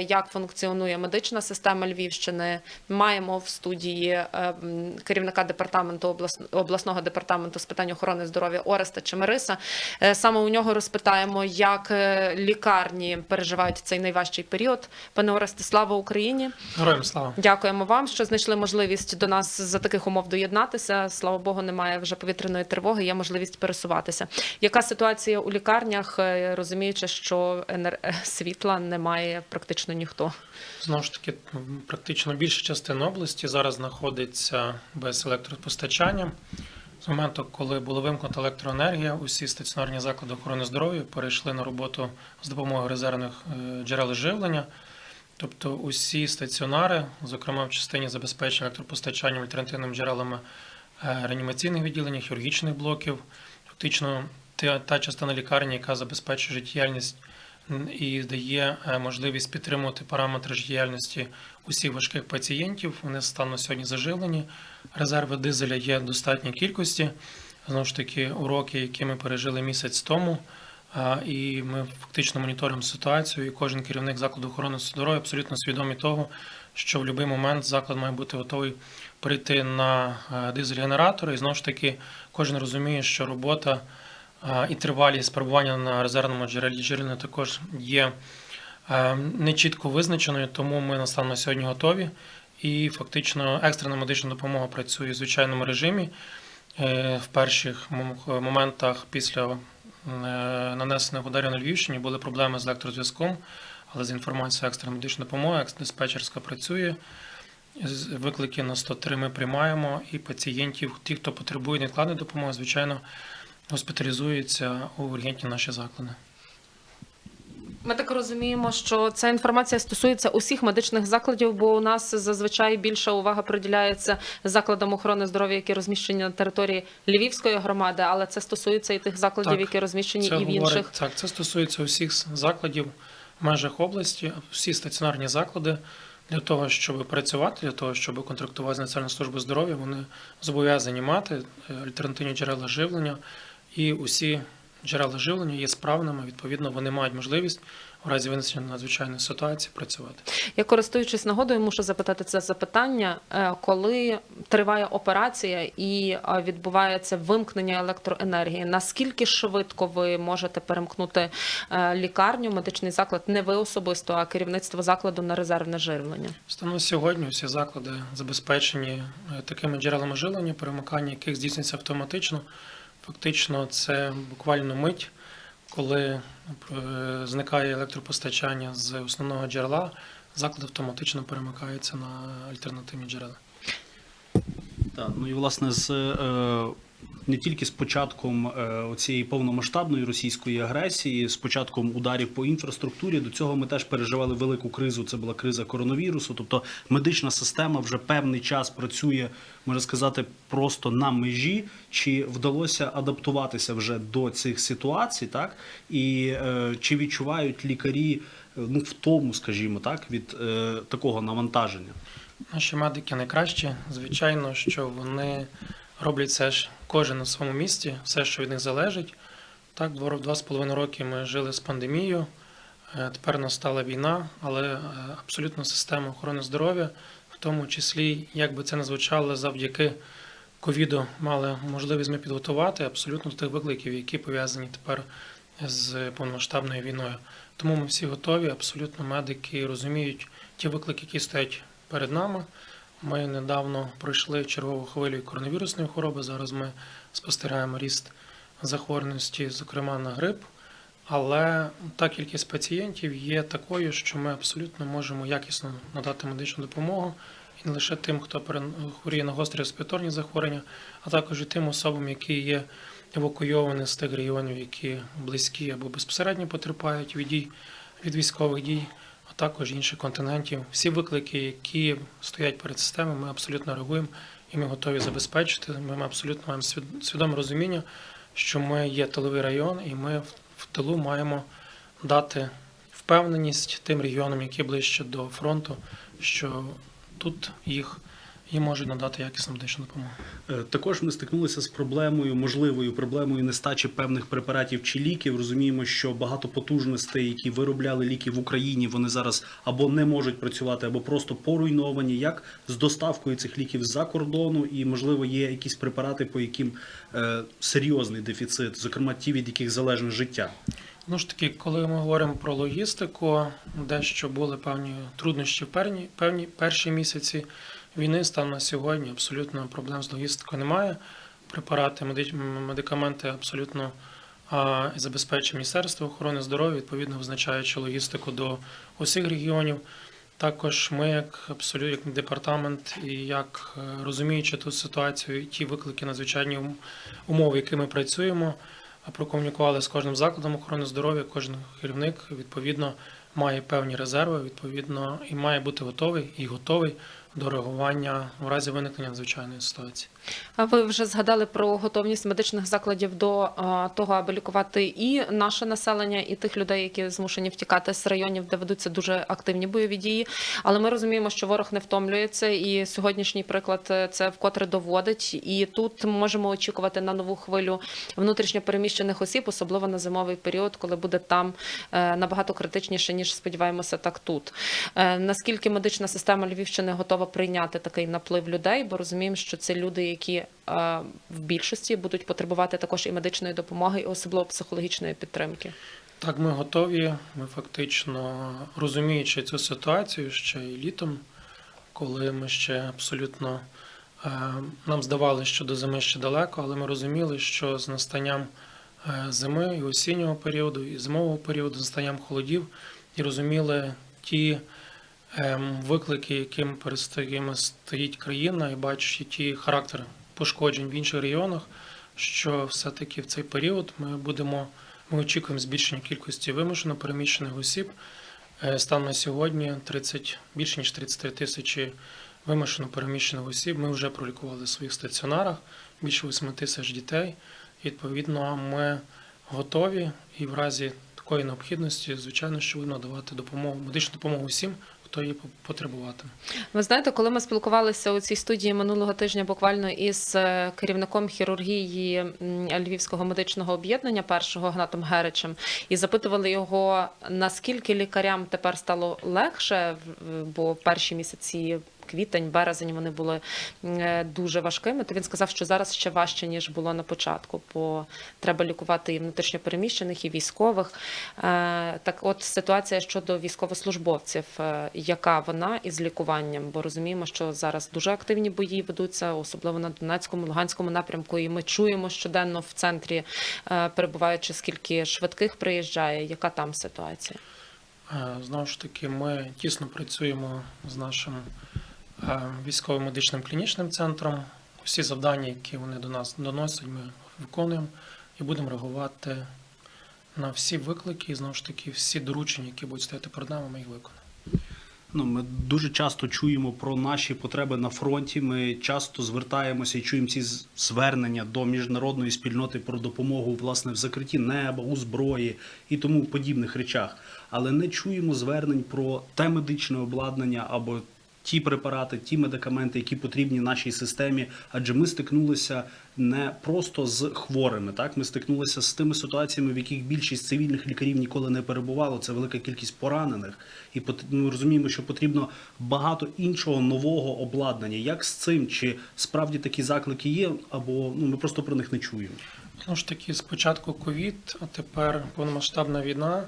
Як функціонує медична система Львівщини? Маємо в студії е, керівника департаменту облас- обласного департаменту з питань охорони здоров'я Ореста Чемериса. Е, Саме у нього розпитаємо, як е, лікарні переживають цей найважчий період. Пане Оресте, слава Україні! Героям слава. Дякуємо вам, що знайшли можливість до нас за таких умов доєднатися. Слава Богу, немає вже повітряної тривоги, є можливість пересуватися. Яка ситуація у лікарнях, розуміючи, що енер... світла немає практично ніхто? Знову ж таки, практично більша частина області зараз знаходиться без електропостачання. З моменту, коли була вимкнута електроенергія, усі стаціонарні заклади охорони здоров'я перейшли на роботу з допомогою резервних е, джерел живлення. Тобто усі стаціонари, зокрема в частині забезпечення електропостачанням альтернативними джерелами е, реанімаційних відділень, хірургічних блоків, фактично та, частина лікарні, яка забезпечує життєдіяльність і дає е, можливість підтримувати параметри життєдіяльності усіх важких пацієнтів. Вони стануть сьогодні заживлені. Резерви дизеля є достатній кількості. Знову ж таки, уроки, які ми пережили місяць тому. І ми фактично моніторимо ситуацію, і кожен керівник закладу охорони здоров'я абсолютно свідомий того, що в будь-який момент заклад має бути готовий перейти на е, дизель-генератори. І знову ж таки, кожен розуміє, що робота е, і тривалість перебування на резервному джерелі джерелі також є е, нечітко визначеною, тому ми на станом на сьогодні готові. І фактично екстрена медична допомога працює в звичайному режимі. Е, В перших моментах після е, нанесених ударів на Львівщині були проблеми з електрозв'язком, але з інформацією екстреної медичної допомоги, диспетчерська працює. Виклики на 103 ми приймаємо, і пацієнтів, ті, хто потребує невідкладної допомоги, звичайно, госпіталізуються у ургентні наші заклади. Ми так розуміємо, що ця інформація стосується усіх медичних закладів, бо у нас зазвичай більша увага приділяється закладам охорони здоров'я, які розміщені на території Львівської громади, але це стосується і тих закладів, Так, які розміщені Це і в говорить- інших. Так, це стосується усіх закладів в межах області, всі стаціонарні заклади. Для того, щоб працювати, для того, щоб контрактувати з Національною службою здоров'я, вони зобов'язані мати е, альтернативні джерела живлення, і усі джерела живлення є справними. Відповідно, вони мають можливість у разі винесення надзвичайної ситуації працювати. Я користуючись нагодою, мушу запитати це запитання, Е, коли триває операція і е, відбувається вимкнення електроенергії. Наскільки швидко ви можете перемкнути е, лікарню, медичний заклад, не ви особисто, а керівництво закладу на резервне живлення? Станом сьогодні всі заклади забезпечені такими джерелами живлення, перемикання яких здійснюється автоматично. Фактично, це буквально мить, коли е, зникає електропостачання з основного джерела, заклад автоматично перемикається на альтернативні джерела. Так, ну і власне з е, не тільки з початком е, цієї повномасштабної російської агресії, з початком ударів по інфраструктурі, до цього ми теж переживали велику кризу. Це була криза коронавірусу. Тобто медична система вже певний час працює, можна сказати, просто на межі. Чи вдалося адаптуватися вже до цих ситуацій, так і е, чи відчувають лікарі е, ну втому, скажімо так, від такого навантаження? Наші медики найкращі. Звичайно, що вони роблять все ж кожен на своєму місці, все, що від них залежить. Так, два, два з половиною роки ми жили з пандемією. е, Тепер настала війна, але е, абсолютно система охорони здоров'я, в тому числі, як би це не звучало, завдяки ковіду мали можливість ми підготувати абсолютно до тих викликів, які пов'язані тепер з повномасштабною війною. Тому ми всі готові, абсолютно медики розуміють ті виклики, які стоять перед нами. Ми недавно пройшли чергову хвилю коронавірусної хвороби. Зараз ми спостерігаємо ріст захворюваності, зокрема на грип. Але та кількість пацієнтів є такою, що ми абсолютно можемо якісно надати медичну допомогу і не лише тим, хто хворіє на гострі респіраторні захворювання, а також і тим особам, які є евакуйовані з тих регіонів, які близькі або безпосередньо потерпають від дій від військових дій, а також інших континентів. Всі виклики, які стоять перед системою, ми абсолютно реагуємо і ми готові забезпечити. Ми абсолютно маємо свідоме розуміння, що ми є тиловий район, і ми в- тилу маємо дати впевненість тим регіонам, які ближче до фронту, що тут їх їм можуть надати якісну медичну допомогу. Е, Також ми стикнулися з проблемою, можливою проблемою нестачі певних препаратів чи ліків. Розуміємо, що багато потужностей, які виробляли ліки в Україні, вони зараз або не можуть працювати, або просто поруйновані. Як з доставкою цих ліків з-за кордону, і можливо є якісь препарати, по яким е, серйозний дефіцит, зокрема ті, від яких залежне життя. Ну ж таки, коли ми говоримо про логістику, дещо були певні труднощі в певні, певні перші місяці війни. Станом на сьогодні абсолютно проблем з логістикою немає. Препарати, медикаменти абсолютно забезпечує Міністерство охорони здоров'я, відповідно визначаючи логістику до усіх регіонів. Також ми, як абсолютно як департамент, і як е, розуміючи ту ситуацію, і ті виклики надзвичайні умови, які ми працюємо, прокомунікували з кожним закладом охорони здоров'я, кожен керівник відповідно має певні резерви, відповідно, і має бути готовий і готовий до реагування в разі виникнення надзвичайної ситуації. А ви вже згадали про готовність медичних закладів до того, аби лікувати і наше населення, і тих людей, які змушені втікати з районів, де ведуться дуже активні бойові дії. Але ми розуміємо, що ворог не втомлюється, і сьогоднішній приклад е, це вкотре доводить. І тут ми можемо очікувати на нову хвилю внутрішньо переміщених осіб, особливо на зимовий період, коли буде там е, набагато критичніше ніж сподіваємося, так тут. Е, Наскільки медична система Львівщини готова прийняти такий наплив людей? Бо розуміємо, що це люди, які е, в більшості будуть потребувати також і медичної допомоги, і особливо психологічної підтримки. Так, ми готові. Ми фактично розуміючи цю ситуацію ще і літом, коли ми ще абсолютно е, нам здавалося, що до зими ще далеко, але ми розуміли, що з настанням е, зими і осіннього періоду, і зимового періоду, з настанням холодів, і розуміли ті виклики, яким перед стоїть країна, і бачачи ті характери пошкоджень в інших регіонах, що все-таки в цей період ми будемо. Ми очікуємо збільшення кількості вимушено переміщених осіб. Е, Станом на сьогодні 30, більше ніж 33 тисячі вимушено переміщених осіб. Ми вже пролікували в своїх стаціонарах, більше 8 тисяч дітей. Відповідно, ми готові і в разі такої необхідності, звичайно, що будемо надавати допомогу, медичну допомогу всім, хто її потребуватиме. Ви знаєте, коли ми спілкувалися у цій студії минулого тижня, буквально із е, керівником хірургії Львівського медичного об'єднання, першого Гнатом Геричем, і запитували його, наскільки лікарям тепер стало легше, бо перші місяці. Квітень, березень вони були е, дуже важкими. То він сказав, що зараз ще важче ніж було на початку, бо треба лікувати і внутрішньопереміщених, і військових. Е, Так, от ситуація щодо військовослужбовців, е, яка вона із лікуванням? Бо розуміємо, що зараз дуже активні бої ведуться, особливо на Донецькому, Луганському напрямку. І ми чуємо щоденно в центрі, перебуваючи, скільки швидких приїжджає. Яка там ситуація? Знову ж таки, ми тісно працюємо з нашим е, військовим медичним клінічним центром. Всі завдання, які вони до нас доносять, ми виконуємо і будемо реагувати на всі виклики, і знову ж таки, всі доручення, які будуть стояти перед нами, ми їх виконуємо. Ну, ми дуже часто чуємо про наші потреби на фронті. Ми часто звертаємося і чуємо ці звернення до міжнародної спільноти про допомогу власне в закритті неба, у зброї і тому подібних речах. Але не чуємо звернень про те медичне обладнання або ті препарати, ті медикаменти, які потрібні нашій системі. Адже ми стикнулися не просто з хворими, так ми стикнулися з тими ситуаціями, в яких більшість цивільних лікарів ніколи не перебувало. Це велика кількість поранених, і ми розуміємо, що потрібно багато іншого нового обладнання. Як з цим? Чи справді такі заклики є, або ну ми просто про них не чуємо? Знову ж таки, спочатку ковід, а тепер повномасштабна війна.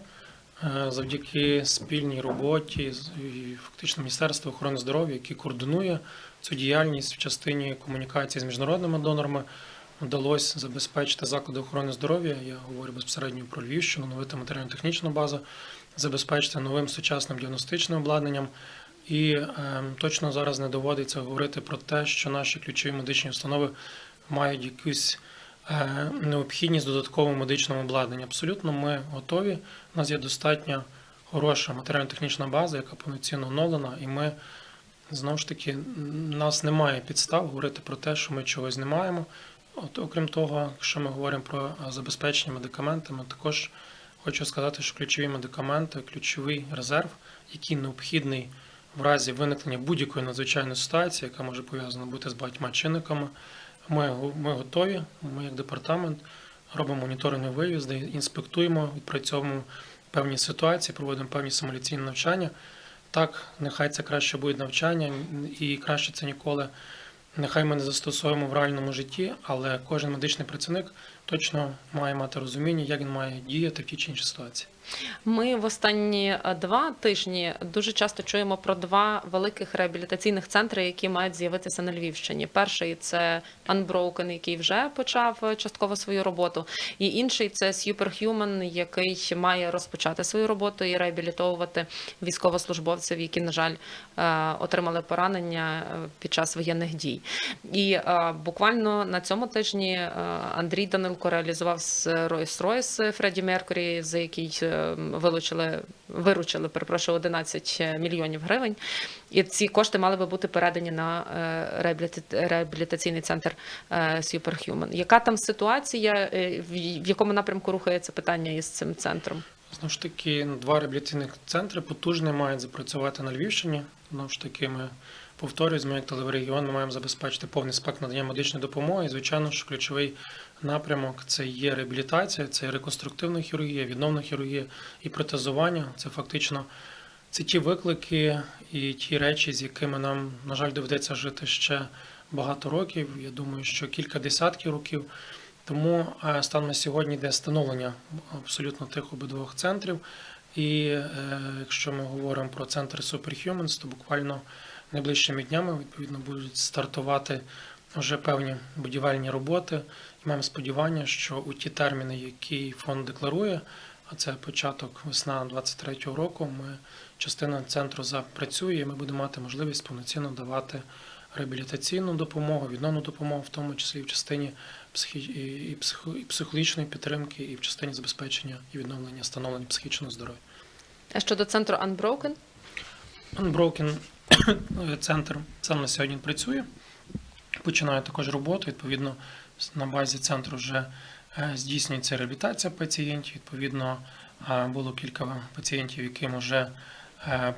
Е, Завдяки спільній роботі і фактично Міністерство охорони здоров'я, яке координує цю діяльність в частині комунікації з міжнародними донорами, вдалося забезпечити заклади охорони здоров'я. Я говорю безпосередньо про Львівщину, новити матеріально-технічну базу, забезпечити новим сучасним діагностичним обладнанням. І е, точно зараз не доводиться говорити про те, що наші ключові медичні установи мають якусь необхідність додаткового медичного обладнання. Абсолютно ми готові. У нас є достатньо хороша матеріально-технічна база, яка повноцінно оновлена, і ми знову ж таки м, нас немає підстав говорити про те, що ми чогось не маємо. От, окрім того, якщо ми говоримо про е, забезпечення медикаментами, також хочу сказати, що ключові медикаменти, ключовий резерв, який необхідний в разі виникнення будь-якої надзвичайної ситуації, яка може пов'язана бути з багатьма чинниками, ми, ми готові. Ми, як департамент, робимо моніторингові виїзди, інспектуємо, відпрацьовуємо певні ситуації, проводимо певні симуляційні навчання. Так, нехай це краще буде навчання, і краще це ніколи. Нехай ми не застосовуємо в реальному житті, але кожен медичний працівник точно має мати розуміння, як він має діяти в тій чи іншій ситуації. Ми в останні е, два тижні дуже часто чуємо про два великих реабілітаційних центри, які мають з'явитися на Львівщині. Перший це Unbroken, який вже почав е, частково свою роботу, і інший це Superhuman, який має розпочати свою роботу і реабілітовувати військовослужбовців, які, на жаль, е, отримали поранення під час воєнних дій. І буквально на цьому тижні Андрій Данилко реалізував з Rolls-Royce Фредді Меркурі, за який вилучили, виручили, перепрошую, 11 мільйонів гривень. І ці кошти мали би бути передані на е, реабілітаційний центр е, Superhuman. Яка там ситуація, е, в якому напрямку рухається питання із цим центром? Знову ж таки, ну, два реабілітаційних центри потужні мають запрацювати на Львівщині. Знову ж таки, ми повторюсь, ми як телерегіон ми маємо забезпечити повний спектр надання медичної допомоги. І, звичайно, що ключовий напрямок це є реабілітація, це реконструктивна хірургія, відновна хірургія і протезування. Це фактично це ті виклики і ті речі, з якими нам, на жаль, доведеться жити ще багато років. Я думаю, що кілька десятків років. Тому е, станом на сьогодні йде становлення абсолютно тих обидвох центрів. І е, якщо ми говоримо про центр Superhumans, то буквально найближчими днями відповідно будуть стартувати вже певні будівельні роботи. І маємо сподівання, що у ті терміни, які фонд декларує, а це початок весна 23-го року, ми частина центру запрацює, і ми будемо мати можливість повноцінно давати реабілітаційну допомогу, відновну допомогу, в тому числі в частині психі... і, і, і психологічної підтримки, і в частині забезпечення і відновлення становлення психічного здоров'я. А щодо центру Unbroken? Unbroken центр сам на сьогодні працює. Починає також роботу. Відповідно, на базі центру вже е, здійснюється реабілітація пацієнтів. Відповідно, е, було кілька пацієнтів, яким вже е,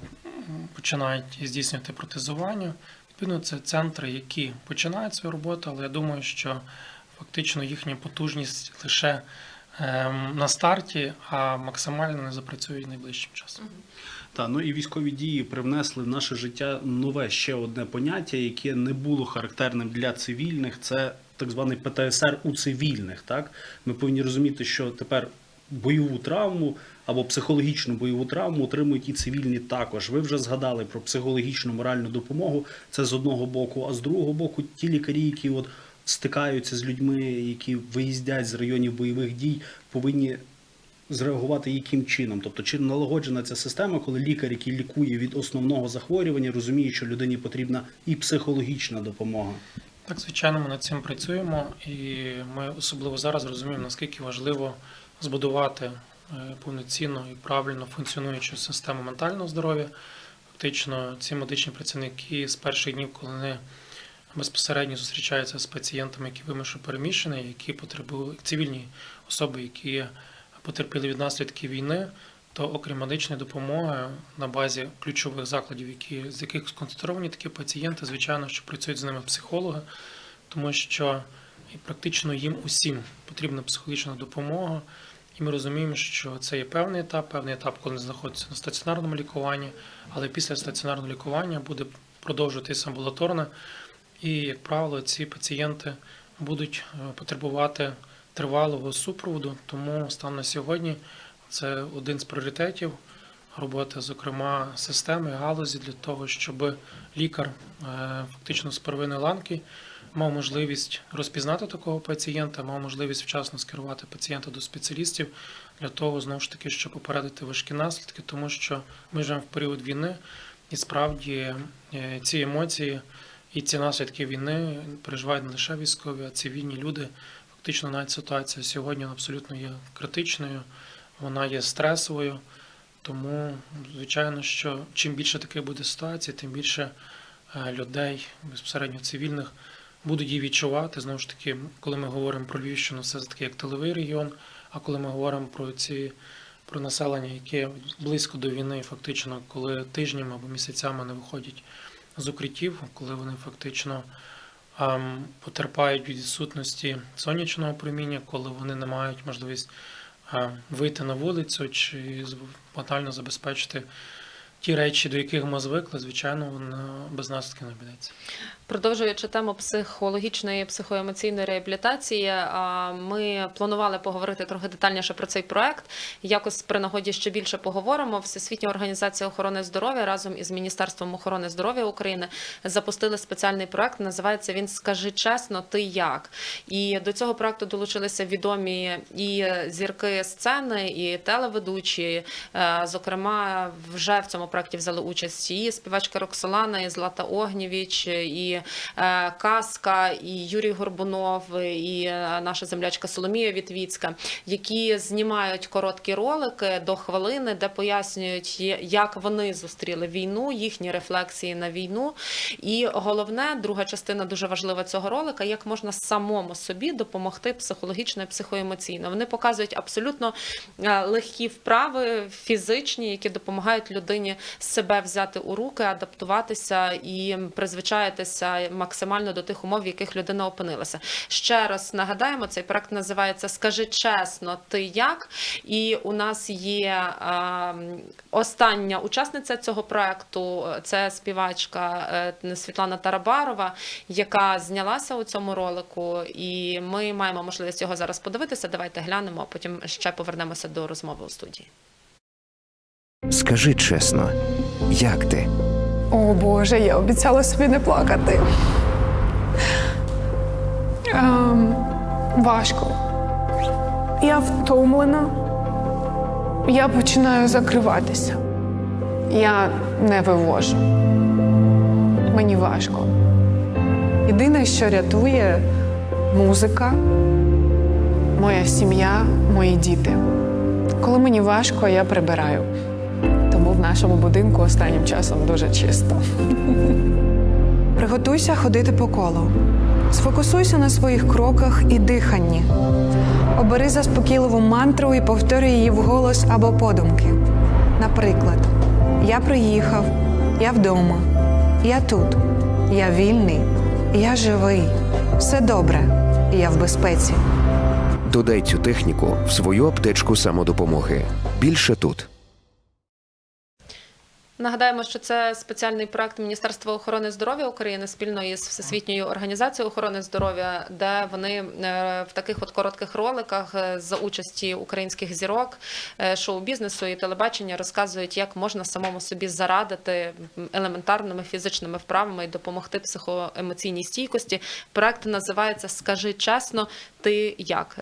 починають здійснювати протезування. Відповідно, це центри, які починають свою роботу, але я думаю, що фактично їхня потужність лише ем, на старті, а максимально не запрацюють найближчим часом. Та ну і військові дії привнесли в наше життя нове ще одне поняття, яке не було характерним для цивільних. Це так званий ПТСР у цивільних. Так ми повинні розуміти, що тепер бойову травму або психологічну бойову травму отримують і цивільні також. Ви вже згадали про психологічну моральну допомогу. Це з одного боку, а з другого боку, ті лікарі, які от стикаються з людьми, які виїздять з районів бойових дій, повинні зреагувати яким чином? Тобто, чи налагоджена ця система, коли лікар, який лікує від основного захворювання, розуміє, що людині потрібна і психологічна допомога? Так, звичайно, ми над цим працюємо, і ми особливо зараз розуміємо, наскільки важливо збудувати е, повноцінну і правильно функціонуючу систему ментального здоров'я. Фактично, ці медичні працівники з перших днів, коли вони безпосередньо зустрічаються з пацієнтами, які вимушено переміщені, які потребують цивільні особи, які потерпіли від наслідків війни, то окрім медичної допомоги на базі ключових закладів, які, з яких сконцентровані такі пацієнти, звичайно, що працюють з ними психологи, тому що практично їм усім потрібна психологічна допомога. І ми розуміємо, що це є певний етап, певний етап, коли вони знаходяться на стаціонарному лікуванні, але після стаціонарного лікування буде продовжуватися амбулаторне. І, як правило, ці пацієнти будуть е, потребувати тривалого супроводу. Тому станом на сьогодні це один з пріоритетів роботи, зокрема, системи галузі для того, щоб лікар е, фактично з первинної ланки мав можливість розпізнати такого пацієнта, мав можливість вчасно скерувати пацієнта до спеціалістів для того, знову ж таки, щоб попередити важкі наслідки, тому що ми живемо в період війни, і справді е, ці емоції і ці наслідки війни переживають не лише військові, а цивільні люди. Фактично, навіть ситуація сьогодні абсолютно є критичною, вона є стресовою. Тому, звичайно, що чим більше таких буде ситуацій, тим більше е, людей, безпосередньо цивільних, будуть її відчувати. Знову ж таки, коли ми говоримо про Львівщину, це таки як тиловий регіон. А коли ми говоримо про ці про населення, яке близько до війни, фактично, коли тижнями або місяцями не виходять з укриттів, коли вони фактично ем, потерпають від відсутності сонячного проміння, коли вони не мають можливість вийти на вулицю чи банально забезпечити ті речі, до яких ми звикли, звичайно, воно без нас таки не обійдеться. Продовжуючи тему психологічної психоемоційної реабілітації, ми планували поговорити трохи детальніше про цей проект. Якось при нагоді ще більше поговоримо. Всесвітня організація охорони здоров'я разом із Міністерством охорони здоров'я України запустили спеціальний проект. Називається він Скажи чесно, ти як? І до цього проекту долучилися відомі і зірки сцени, і телеведучі. Е, Зокрема, вже в цьому проекті взяли участь і співачка Роксолана, і Злата Огнєвіч, і е, Каска, і Юрій Горбунов, і е, наша землячка Соломія Вітвіцька, які знімають короткі ролики до хвилини, де пояснюють, як вони зустріли війну, їхні рефлексії на війну. І головне, друга частина дуже важлива цього ролика, як можна самому собі допомогти психологічно і психоемоційно. Вони показують абсолютно е, легкі вправи фізичні, які допомагають людині себе взяти у руки, адаптуватися і призвичаїтися максимально до тих умов, в яких людина опинилася. Ще раз нагадаємо, цей проект називається Скажи чесно, ти як? І у нас є остання учасниця цього проекту. Це співачка е, Світлана Тарабарова, яка знялася у цьому ролику, і ми маємо можливість його зараз подивитися. Давайте глянемо, а потім ще повернемося до розмови у студії. Скажи чесно, як ти? О Боже, я обіцяла собі не плакати. Ем, важко. Я втомлена. Я починаю закриватися. Я не вивожу. Мені важко. Єдине, що рятує музика, моя сім'я, мої діти. Коли мені важко, я прибираю. Нашому будинку останнім часом дуже чисто. Приготуйся ходити по колу. Сфокусуйся на своїх кроках і диханні. Обери заспокійливу мантру і повторюй її вголос або подумки. Наприклад, я приїхав, я вдома, я тут, я вільний, я живий, все добре, я в безпеці. Додай цю техніку в свою аптечку самодопомоги. Більше тут. Нагадаємо, що це спеціальний проект Міністерства охорони здоров'я України спільно із Всесвітньою організацією охорони здоров'я, де вони е, в таких от коротких роликах е, за участі українських зірок е, шоу-бізнесу і телебачення розказують, як можна самому собі зарадити елементарними фізичними вправами і допомогти психоемоційній стійкості. Проект називається Скажи чесно, ти як?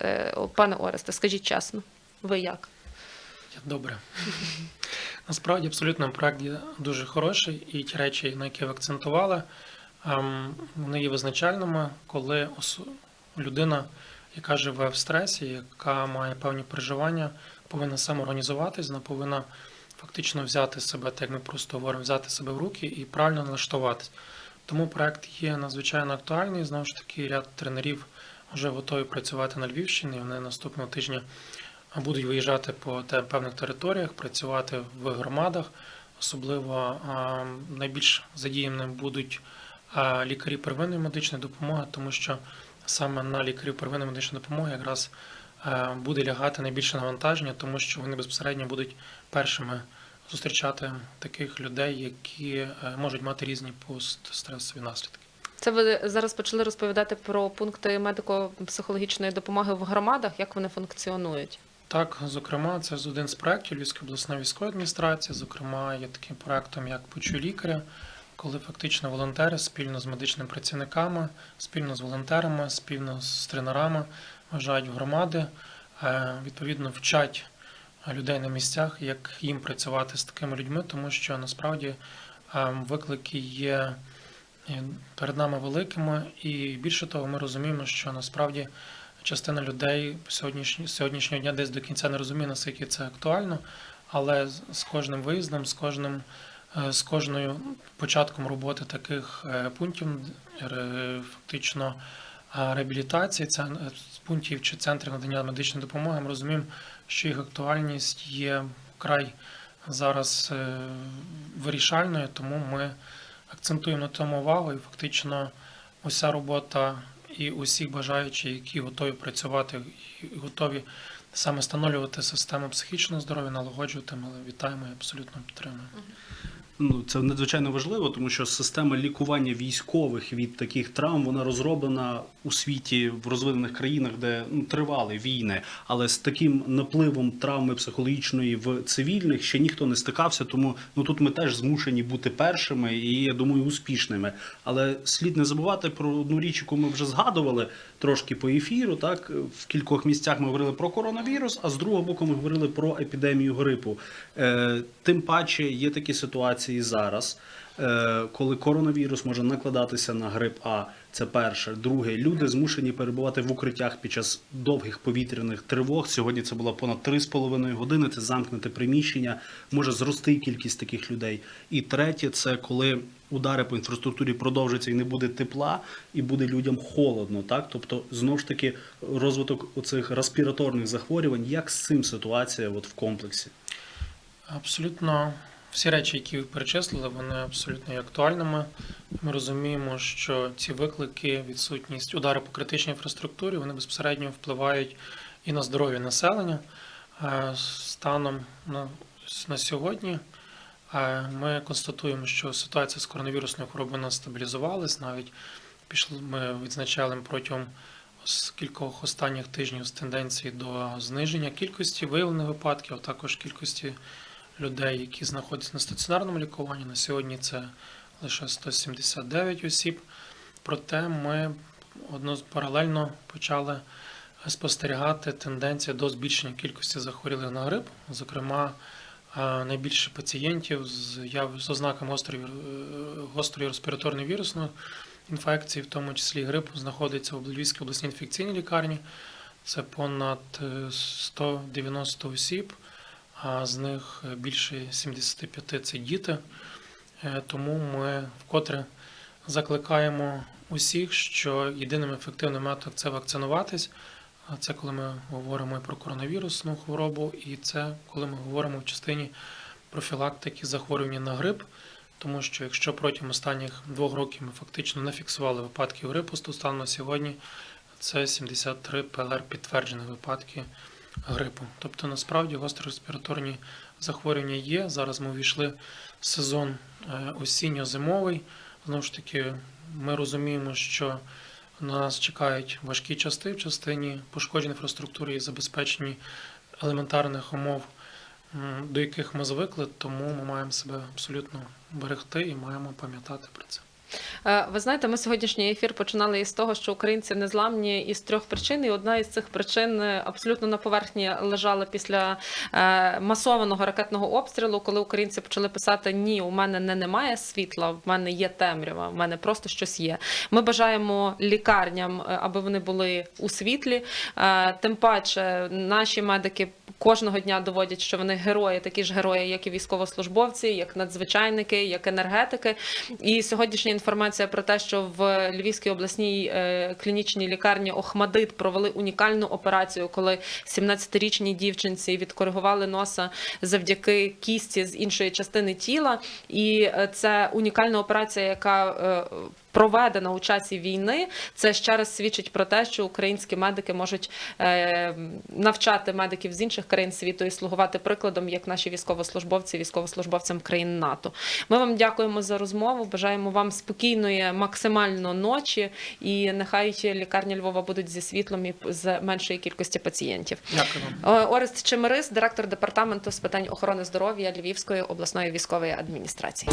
Пане Оресте, скажіть чесно, ви як? Добре. Насправді абсолютно проект є дуже хороший, і ті речі, на які ви акцентували, ем, вони є визначальними, коли людина, яка живе в стресі, яка має певні переживання, повинна самоорганізуватись, вона повинна фактично взяти себе, так як ми просто говоримо, взяти себе в руки і правильно налаштуватись. Тому проект є надзвичайно актуальний. Знову ж таки, ряд тренерів вже готові працювати на Львівщині. Вони наступного тижня будуть виїжджати по певних територіях, працювати в громадах. Особливо найбільш задіяними будуть лікарі первинної медичної допомоги, тому що саме на лікарів первинної медичної допомоги якраз буде лягати найбільше навантаження, тому що вони безпосередньо будуть першими зустрічати таких людей, які е, можуть мати різні постстресові наслідки. Це ви зараз почали розповідати про пункти медико-психологічної допомоги в громадах, як вони функціонують. Так, зокрема, це з один з проєктів Львівської обласної військової адміністрації. Зокрема, є таким проєктом, як Почуй лікаря, коли фактично волонтери спільно з медичними працівниками, спільно з волонтерами, спільно з тренерами вважають в громади, е, відповідно вчать людей на місцях, як їм працювати з такими людьми, тому що насправді е, виклики є е, перед нами великими, і більше того, ми розуміємо, що насправді частина людей сьогоднішнього, сьогоднішнього дня десь до кінця не розуміє, наскільки це актуально, але з- кожним виїздом, з кожним е, з кожною початком роботи таких е, пунктів е, фактично реабілітації, це е, пунктів чи центрів надання медичної допомоги. Ми розуміємо, що їх актуальність є вкрай зараз е, вирішальною, тому ми акцентуємо на цьому увагу і фактично уся робота і усіх бажаючих, які готові працювати і готові саме встановлювати систему психічного здоров'я, налагоджувати, ми вітаємо і абсолютно підтримуємо. Ну, це надзвичайно важливо, тому що система лікування військових від таких травм вона розроблена у світі в розвинених країнах, де ну, тривали війни. Але з таким напливом травми психологічної в цивільних ще ніхто не стикався. Тому ну тут ми теж змушені бути першими і я думаю, успішними. Але слід не забувати про одну річ, яку ми вже згадували трошки по ефіру. Так в кількох місцях ми говорили про коронавірус, а з другого боку ми говорили про епідемію грипу. Е, тим паче є такі ситуації зараз, е, коли коронавірус може накладатися на грип А. Це перше. Друге, люди змушені перебувати в укриттях під час довгих повітряних тривог. Сьогодні це було понад 3,5 години. Це замкнуте приміщення. Може зрости кількість таких людей. І третє, це коли удари по інфраструктурі продовжаться і не буде тепла, і буде людям холодно. Так, тобто, знову ж таки, розвиток оцих респіраторних захворювань. Як з цим ситуація от в комплексі? Абсолютно всі речі, які ви перечислили, вони абсолютно є актуальними. Ми розуміємо, що ці виклики, відсутність удару по критичній інфраструктурі, вони безпосередньо впливають і на здоров'я населення. Е, Станом на, сьогодні е, ми констатуємо, що ситуація з коронавірусною хворобою нас стабілізувалась. Навіть пішли, ми відзначали протягом кількох останніх тижнів з тенденції до зниження кількості виявлених випадків, а також кількості людей, які знаходяться на стаціонарному лікуванні. На сьогодні це лише 179 осіб. Проте ми паралельно почали спостерігати тенденцію до збільшення кількості захворілих на грип. Зокрема, е, найбільше пацієнтів з, ознаками гострої, е, гострої респіраторної вірусної інфекції, в тому числі грип, знаходиться в Львівській обласній інфекційній лікарні. Це понад е, 190 осіб, а з них більше 75 це діти. Е, Тому ми вкотре закликаємо усіх, що єдиним ефективним методом це вакцинуватись. Це коли ми говоримо і про коронавірусну хворобу, і це коли ми говоримо в частині профілактики захворювання на грип. Тому що якщо протягом останніх двох років ми фактично не фіксували випадків грипу, то станом на сьогодні це 73 ПЛР підтверджених випадки грипу. Тобто насправді гострореспіраторні захворювання є. Зараз ми увійшли в сезон е, осінньо-зимовий. Знову ж таки, ми розуміємо, що на нас чекають важкі части в частині пошкоджень інфраструктури і забезпеченні елементарних умов, до яких ми звикли, тому ми маємо себе абсолютно берегти і маємо пам'ятати про це. Е, Ви знаєте, ми сьогоднішній ефір починали із того, що українці незламні із трьох причин, і одна із цих причин е, абсолютно на поверхні лежала після е, масованого ракетного обстрілу, коли українці почали писати: Ні, у мене не немає світла, в мене є темрява, в мене просто щось є. Ми бажаємо лікарням, аби вони були у світлі. Тим паче, наші медики кожного дня доводять, що вони герої, такі ж герої, як і військовослужбовці, як надзвичайники, як енергетики. І сьогоднішня інформація про те, що в Львівській обласній е, клінічній лікарні Охмадит провели унікальну операцію, коли 17-річній дівчинці відкоригували носа завдяки кісті з іншої частини тіла. І е, це унікальна операція, яка е, Проведена у часі війни, це ще раз свідчить про те, що українські медики можуть е, навчати медиків з інших країн світу і слугувати прикладом, як наші військовослужбовці, військовослужбовцям країн НАТО. Ми вам дякуємо за розмову. Бажаємо вам спокійної, максимально ночі, і нехай лікарні Львова будуть зі світлом і з меншої кількості пацієнтів. Дякую. Е, Орест Чемерис, директор департаменту з питань охорони здоров'я Львівської обласної військової адміністрації.